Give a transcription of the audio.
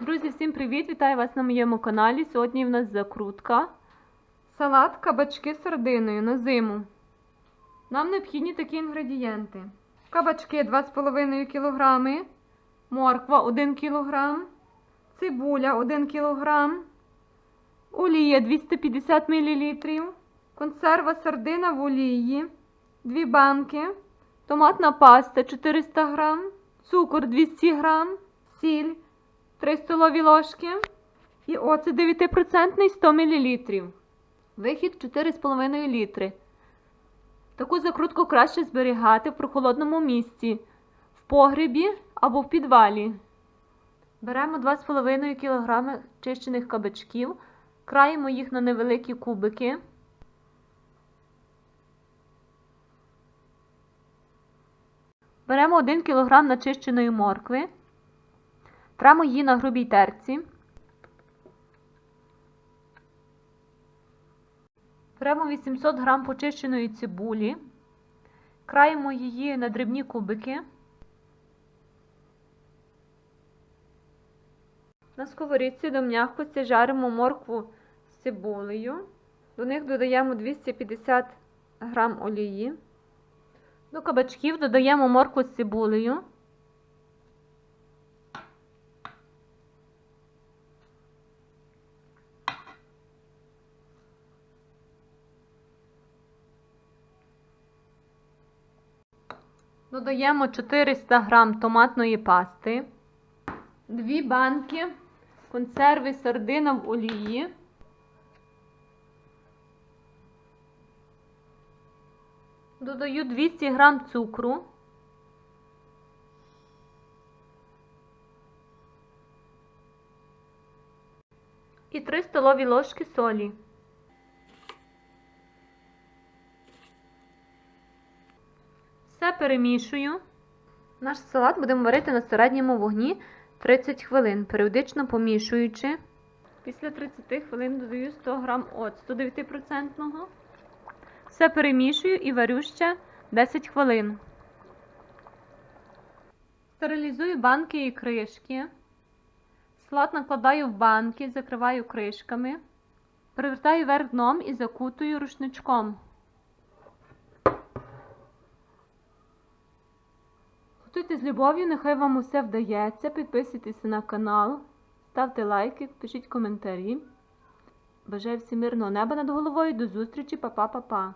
Друзі, всім привіт! Вітаю вас на моєму каналі. Сьогодні в нас закрутка. Салат кабачки з сардиною на зиму. Нам необхідні такі інгредієнти: кабачки 2,5 кг, морква 1 кг, цибуля 1 кг, олія 250 мл, консерва сардина в олії, 2 банки, томатна паста 400 г, цукор 200 г, сіль 3 столові ложки і оцет 9% 100 мл. Вихід 4,5 літри. Таку закрутку краще зберігати в прохолодному місці, в погребі або в підвалі. Беремо 2,5 кг чищених кабачків, краємо їх на невеликі кубики. Беремо 1 кг начищеної моркви. Тремо її на грубій терці. Беремо 800 г почищеної цибулі, краємо її на дрібні кубики. На сковорідці до м'якості жаримо моркву з цибулею. До них додаємо 250 г олії. До кабачків додаємо моркву з цибулею. Додаємо 400 г томатної пасти, 2 банки консерви сардина в олії, додаю 200 г цукру, і 3 столові ложки солі. Все перемішую. Наш салат будемо варити на середньому вогні 30 хвилин, періодично помішуючи. Після 30 хвилин додаю 100 г оцту 9%. Все перемішую і варю ще 10 хвилин. Стерилізую банки і кришки. Салат накладаю в банки, закриваю кришками. Перевертаю вверх дном і закутую рушничком. Готуйте з любов'ю, нехай вам усе вдається. Підписуйтесь на канал, ставте лайки, пишіть коментарі. Бажаю всім мирного неба над головою. До зустрічі, па-па-па-па.